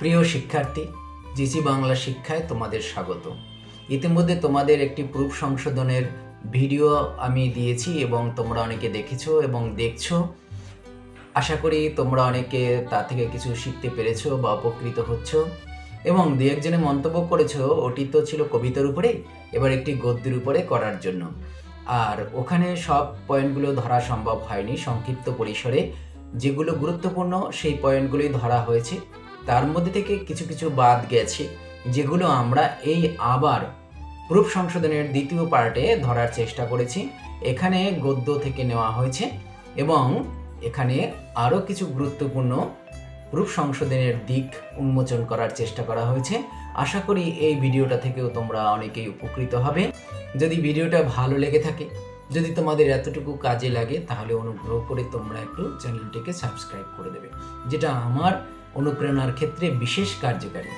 প্রিয় শিক্ষার্থী জিসি বাংলা শিক্ষায় তোমাদের স্বাগত। ইতিমধ্যে তোমাদের একটি প্রুফ সংশোধনের ভিডিও আমি দিয়েছি এবং তোমরা অনেকে দেখেছ এবং দেখছ। আশা করি তোমরা অনেকে তা থেকে কিছু শিখতে পেরেছ বা উপকৃত হচ্ছ। এবং দু একজনে মন্তব্য করেছ, ওটি তো ছিল কবিতার উপরে, এবার একটি গদ্যের উপরে করার জন্য। আর ওখানে সব পয়েন্টগুলো ধরা সম্ভব হয়নি সংক্ষিপ্ত পরিসরে। যেগুলো গুরুত্বপূর্ণ, সেই পয়েন্টগুলোই ধরা হয়েছে। তার মধ্যে থেকে কিছু কিছু বাদ গেছে, যেগুলো আমরা এই আবার প্রুফ সংশোধনের দ্বিতীয় পার্টে ধরার চেষ্টা করেছি। এখানে গদ্য থেকে নেওয়া হয়েছে এবং এখানে আরও কিছু গুরুত্বপূর্ণ প্রুফ সংশোধনের দিক উন্মোচন করার চেষ্টা করা হয়েছে। আশা করি এই ভিডিওটা থেকেও তোমরা অনেকেই উপকৃত হবে। যদি ভিডিওটা ভালো লেগে থাকে, যদি তোমাদের এতটুকু কাজে লাগে, তাহলে অনুগ্রহ করে তোমরা একটু চ্যানেলটিকে সাবস্ক্রাইব করে দেবে, যেটা আমার অনুপ্রেরণার ক্ষেত্রে বিশেষ কার্যকারী।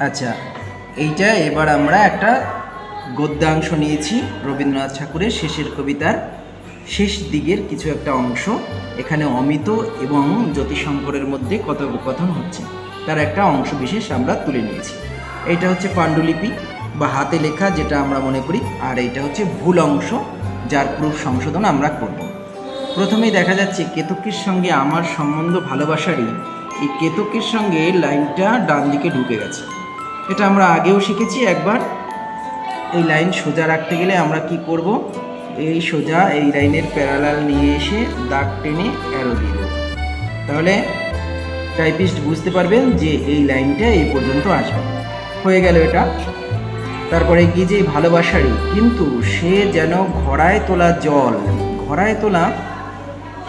আচ্ছা এইটা এবার আমরা একটা গদ্যাংশ নিয়েছি রবীন্দ্রনাথ ঠাকুরের শেষের কবিতার শেষ দিকের কিছু একটা অংশ। এখানে অমিত এবং জ্যোতিশঙ্করের মধ্যে কথোপকথন হচ্ছে। তার একটা অংশ বিশেষ আমরা তুলে নিয়েছি। এটা হচ্ছে পাণ্ডুলিপি বা হাতে লেখা যেটা আমরা মনে করি, আর এটা হচ্ছে ভুল অংশ যার প্রুফ সংশোধন আমরা করব। প্রথমেই দেখা যাচ্ছে কেতকীর সঙ্গে আমার সম্বন্ধ ভালোবাসারই এই কেতকীর সঙ্গে লাইনটা ডান দিকে ঢুকে গেছে। এটা আমরা আগেও শিখেছি একবার। এই লাইন সোজা রাখতে গেলে আমরা কি করব? এই সোজা এই লাইনের প্যারালাল নিয়ে এসে দাগ টেনে অ্যারো দিয়ে দেবো। তাহলে টাইপিস্ট বুঝতে পারবেন যে এই লাইনটা এই পর্যন্ত আসবে। হয়ে গেল এটা। তারপরে কি যে ভালোবাসারই? কিন্তু সে যেন ঘড়ায় তোলা জল, ঘড়ায় তোলা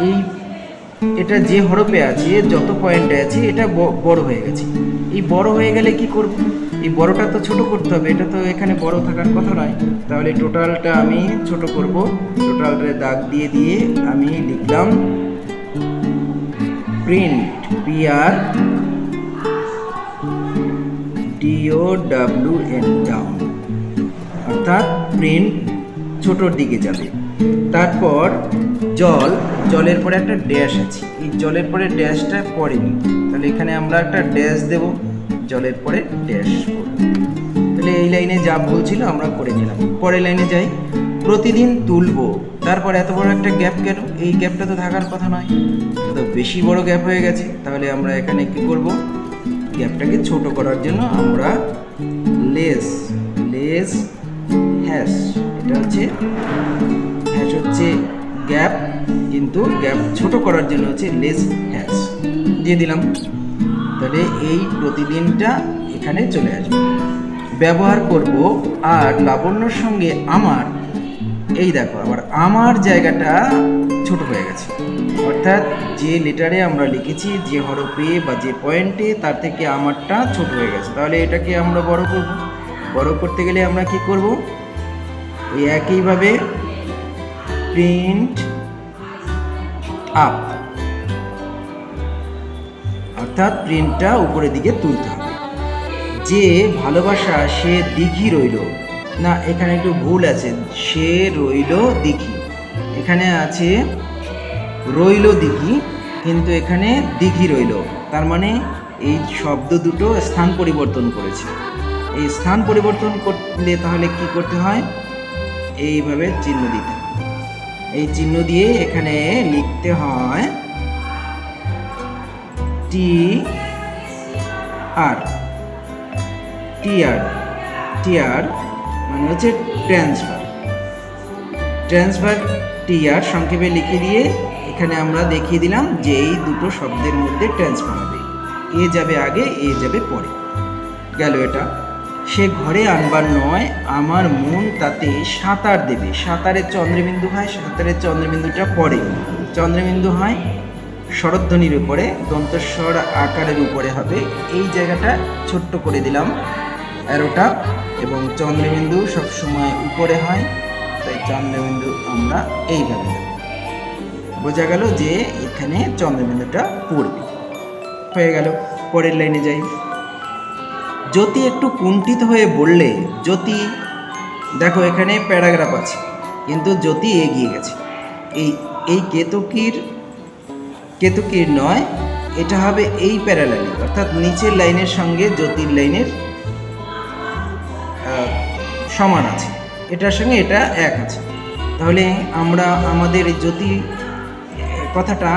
এই এটা যে হরপে আছে যত পয়েন্টে আছে, এটা বড় হয়ে গেছে। এই বড় হয়ে গেলে কি করব? এই বড়টা তো ছোট করতে হবে, এটা তো এখানে বড় থাকার কথা নয়। তাহলে টোটালটা আমি ছোট করব। টোটালটা দাগ দিয়ে দিয়ে আমি লিখলাম print P R D O W N down অর্থাৎ প্রিন্ট ছোটোর দিকে যাবে। তারপর জল, জলের পরে একটা ড্যাশ আছে। এই জলের পরে ড্যাশটা পড়েনি। তাহলে এখানে আমরা একটা ড্যাশ দেব, জলের পরে ড্যাশ তাহলে এই লাইনে যা বলছিল আমরা করে নিলাম। পরের লাইনে যাই। প্রতিদিন তুলবো। তারপর এত বড় একটা গ্যাপ কেন? এই গ্যাপটা তো থাকার কথা নয়। তো বেশি বড় গ্যাপ হয়ে গেছে। তাহলে আমরা এখানে কি করব? গ্যাপটাকে ছোট করার জন্য আমরা লেস লেস হ্যাশ এটা হচ্ছে হ্যাশ হচ্ছে গ্যাপ, কিন্তু গ্যাপ ছোট করার জন্য হচ্ছে লেস হ্যাশ দিয়ে দিলাম। তাহলে এই প্রতিদিনটা এখানে চলে আসবে। ব্যবহার করব আর লাবণ্যর সঙ্গে আমার, এই দেখো, আবার আমার জায়গাটা ছোট হয়ে গেছে। অর্থাৎ যে লেটারে আমরা লিখেছি, যে হরফে বা যে পয়েন্টে, তার থেকে আমারটা ছোট হয়ে গেছে। তাহলে এটাকে আমরা বড় করব। বড় করতে গেলে আমরা কি করব? এই একইভাবে প্রিন্ট আপ অর্থাৎ প্রিন্টটা উপরের দিকে তুলতে হবে। যে ভালোবাসা সে দিঘি রইল। না, এখানে একটু ভুল আছে। সে রইল দিঘি। এখানে আছে রইল দিঘি, কিন্তু এখানে দিঘি রইল। তার মানে এই শব্দ দুটো স্থান পরিবর্তন করেছে। এই স্থান পরিবর্তন করলে তাহলে কি করতে হয়? এইভাবে চিহ্ন দিতে। এই চিহ্ন দিয়ে এখানে লিখতে হয় টি আর টিআর টিআর মানে হচ্ছে ট্রান্সফার ট্রান্সফার টিআর সংক্ষেপে লিখে দিয়ে এখানে আমরা দেখিয়ে দিলাম যে এই দুটো শব্দের মধ্যে ট্রান্সফার হবে। এ যাবে আগে, এ যাবে পরে। গেল এটা। সে ঘরে আনবার নয়, আমার মন তাতে সাঁতার দেবে। সাঁতারের চন্দ্রবিন্দু হয়, সাঁতারের চন্দ্রবিন্দুটা পরে চন্দ্রবিন্দু হয় শরধ্বনির উপরে, দন্তস্বর আকারের উপরে হবে। এই জায়গাটা ছোট্ট করে দিলাম, অ্যারোটা। এবং চন্দ্রবিন্দু সবসময় উপরে হয়, তাই চন্দ্রবিন্দু আমরা এইভাবে বোঝা গেল যে এখানে চন্দ্রবিন্দুটা পড়বে। হয়ে গেল, পরের লাইনে যাই। জ্যোতি একটু কুণ্ঠিত হয়ে বললে, জ্যোতি, দেখো এখানে প্যারাগ্রাফ আছে, কিন্তু জ্যোতি এগিয়ে গেছে। এই এই কেতকীর কেতকীর নয়, এটা হবে এই প্যারালালি অর্থাৎ নিচের লাইনের সঙ্গে জ্যোতির লাইনের সমান আছে। এটার সঙ্গে এটা এক আছে। তাহলে আমরা আমাদের জ্যোতি কথাটা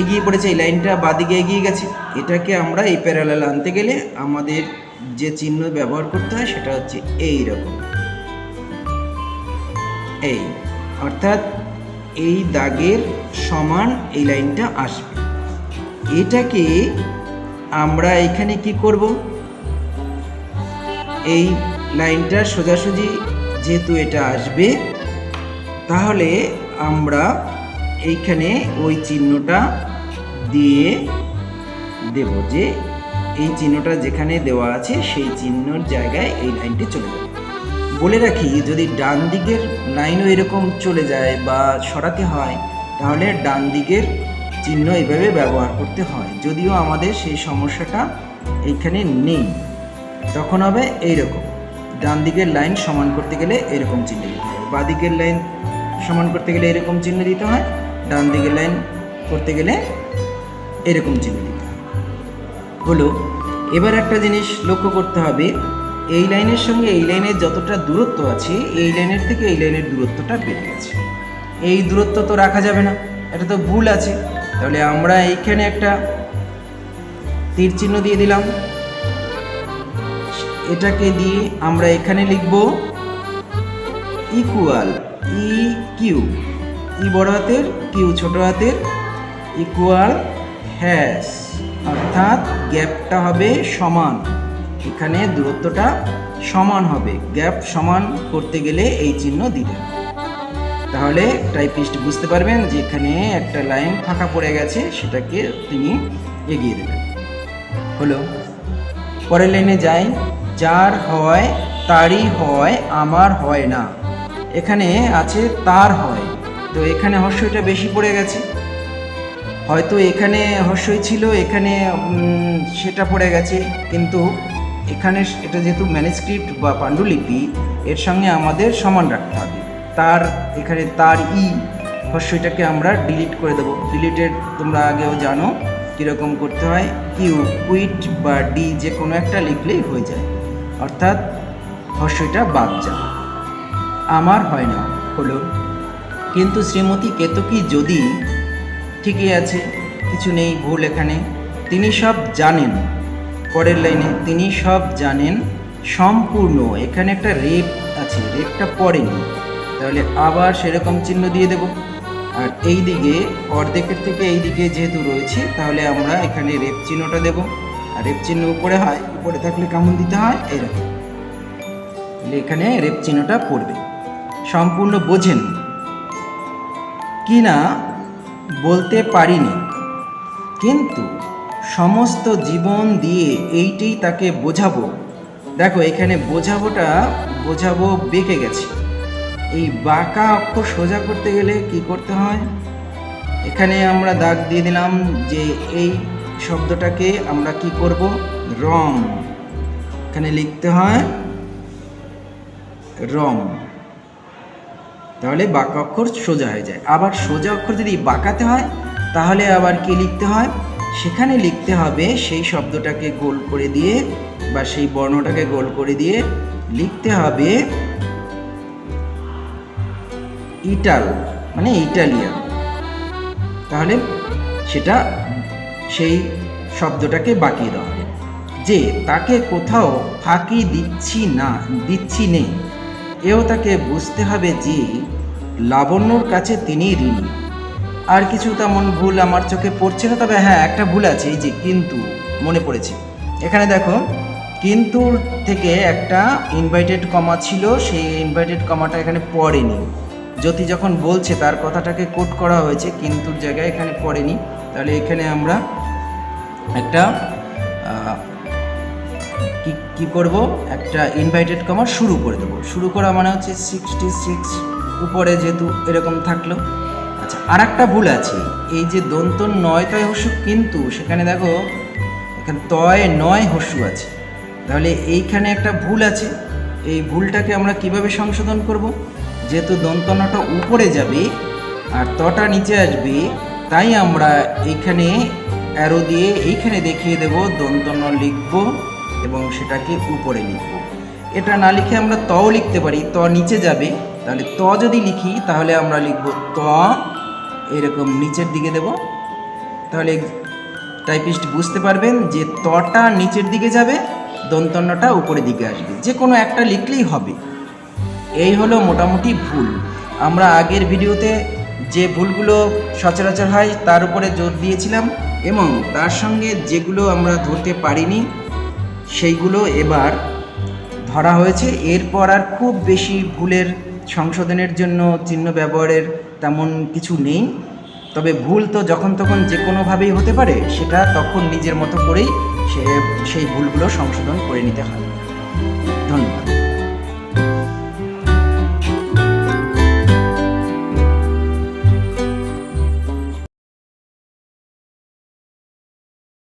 এগিয়ে পড়েছে, এই লাইনটা বাদিকে এগিয়ে গেছে। এটাকে আমরা এই প্যারালাল আনতে গেলে আমাদের যে চিহ্ন ব্যবহার করতে হয় সেটা হচ্ছে এই রকম এই, অর্থাৎ এই দাগের সমান এই লাইনটা আসবে। এটাকে আমরা এখানে কি করব? এই লাইনটা সোজাসুজি যেহেতু এটা আসবে, তাহলে আমরা এইখানে ওই চিহ্নটা দিয়ে দেব যে এই চিহ্নটা যেখানে দেওয়া আছে সেই চিহ্নর জায়গায় এই লাইনটি চলে যাবে। বলে রাখি, যদি ডান দিকের লাইনও এরকম চলে যায় বা সরাতে হয়, তাহলে ডান দিকের চিহ্ন এইভাবে ব্যবহার করতে হয়। যদিও আমাদের সেই সমস্যাটা এইখানে নেই। তখন হবে এইরকম। ডান দিকের লাইন সমান করতে গেলে এরকম চিহ্ন দিতে হয়। বাঁ দিকের লাইন সমান করতে গেলে এরকম চিহ্ন দিতে হয়। ডান দিকের লাইন করতে গেলে এরকম চিহ্ন দিতে হলো এবার একটা জিনিস লক্ষ্য করতে হবে, এই লাইনের সঙ্গে এই লাইনের যতটা দূরত্ব আছে, এই লাইনের থেকে এই লাইনের দূরত্বটা বেড়ে গেছে। এই দূরত্ব তো রাখা যাবে না, এটা তো ভুল আছে। তাহলে আমরা এইখানে একটা তীর চিহ্ন দিয়ে দিলাম। এটাকে দিয়ে আমরা এখানে লিখব ইকুয়াল ই কিউ ই বড় হাতের কিউ ছোট হাতের ইকুয়াল হ্যাশ অর্থাৎ গ্যাপটা হবে সমান। এখানে দূরত্বটা সমান হবে। গ্যাপ সমান করতে গেলে এই চিহ্ন দিলেন তাহলে টাইপিস্ট বুঝতে পারবেন যে এখানে একটা লাইন ফাঁকা পড়ে গেছে, সেটাকে তিনি এগিয়ে দেবেন। হলো, পরের লাইনে যাই। যার হয়, তারই হয়, আমার হয় না। এখানে আছে তার হয়। তো এখানে হর্ষটা বেশি পড়ে গেছে। হয়তো এখানে হর্ষই ছিল, এখানে সেটা পড়ে গেছে। কিন্তু এখানে এটা যেহেতু ম্যানেস্ক্রিপ্ট বা পাণ্ডুলিপি, এর সঙ্গে আমাদের সমান রাখতে হবে। তার এখানে তার ই হর্ষইটাকে আমরা ডিলিট করে দেবো। ডিলিটেড তোমরা আগেও জানো কীরকম করতে হয়। কিউ কুইট বা ডি যে কোনো একটা লিখলেই হয়ে যায়। অর্থাৎ হর্ষইটা বাদ যায় আমার হয় না, হলো কিন্তু শ্রীমতী কেতকী যদি ঠিকই আছে, কিছু নেই ভুল এখানে, তিনি সব জানেন। পরের লাইনে, তিনি সব জানেন সম্পূর্ণ। এখানে একটা রেপ আছে, রেপটা পড়েনি। তাহলে আবার সেরকম চিহ্ন দিয়ে দেব। আর এই দিকে, অর্ধেকের থেকে এই দিকে যেহেতু রয়েছে, তাহলে আমরা এখানে রেপ চিহ্নটা দেব। আর রেপ চিহ্ন উপরে হয়, উপরে থাকলে কেমন দিতে হয়? এরকম। তাহলে এখানে রেপ চিহ্নটা পড়বে। সম্পূর্ণ বোঝেন। কি না বলতে পারিনি। কিন্তু সমস্ত জীবন দিয়ে এইটাই তাকে বোঝাবো। দেখো, এখানে বোঝাবোটা, বোঝাবো বেঁকে গেছে। এই বাঁকা অক্ষর সোজা করতে গেলে কি করতে হয়? এখানে আমরা দাগ দিয়ে দিলাম যে এই শব্দটাকে আমরা কি করব? রং এখানে লিখতে হয় রং তাহলে বাঁকা অক্ষর সোজা হয়ে যায়। আবার সোজা অক্ষর যদি বাঁকাতে হয়, তাহলে আবার কি লিখতে হয়? সেখানে লিখতে হবে সেই শব্দটাকে গোল করে দিয়ে বা সেই বর্ণটাকে গোল করে দিয়ে লিখতে হবে ইটাল মানে ইটালিয়ান। তাহলে সেটা সেই শব্দটাকে বাকিয়ে দেওয়া হবে। যে তাকে কোথাও ফাঁকি দিচ্ছি না, দিচ্ছি নেই। এও তাকে বুঝতে হবে যে লাবণ্যর কাছে তিনি ঋণী। আর কিছু তেমন ভুল আমার চোখে পড়ছে না, তবে হ্যাঁ একটা ভুল আছে, এই যে কিন্তু মনে পড়েছে। এখানে দেখো কিন্তু থেকে একটা ইনভাইটেড কমা ছিল, সেই ইনভাইটেড কমাটা এখানে পড়েনি। জ্যোতি যখন বলছে, তার কথাটাকে কোট করা হয়েছে, কিন্তুর জায়গায় এখানে পড়েনি। তাহলে এখানে আমরা একটা কি করব? একটা ইনভাইটেড কমা শুরু করে দেবো। শুরু করা মানে হচ্ছে সিক্সটি সিক্স উপরে যেহেতু এরকম থাকল। আচ্ছা আর একটা ভুল আছে। এই যে দন্ত নয় তয় হস্যু, কিন্তু সেখানে দেখো, এখানে তয় নয় হস্যু আছে। তাহলে এইখানে একটা ভুল আছে। এই ভুলটাকে আমরা কীভাবে সংশোধন করব? যেহেতু দন্তনটা উপরে যাবে আর তটা নিচে আসবে, তাই আমরা এইখানে অ্যারো দিয়ে এইখানে দেখিয়ে দেব দন্তন্য লিখব। এবং সেটাকে উপরে লিখব। এটা না লিখে আমরা তও লিখতে পারি, ত নিচে যাবে। তাহলে ত যদি লিখি, তাহলে আমরা লিখব ত, এরকম নিচের দিকে দেব। তাহলে টাইপিস্ট বুঝতে পারবেন যে তটা নিচের দিকে যাবে, দন্তন্যটা উপরের দিকে আসবে। যে কোনো একটা লিখলেই হবে। এই হলো মোটামুটি ভুল। আমরা আগের ভিডিওতে যে ভুলগুলো সচরাচর হয়, তার উপরে জোর দিয়েছিলাম এবং তার সঙ্গে যেগুলো আমরা ধরতে পারিনি সেইগুলো এবার ধরা হয়েছে। এরপর আর খুব বেশি ভুলের সংশোধনের জন্য চিহ্ন ব্যবহারের তেমন কিছু নেই। তবে ভুল তো যখন তখন যে কোনোভাবেই হতে পারে, সেটা তখন নিজের মতো করেই সে সেই ভুলগুলো সংশোধন করে নিতে হয়। ধন্যবাদ।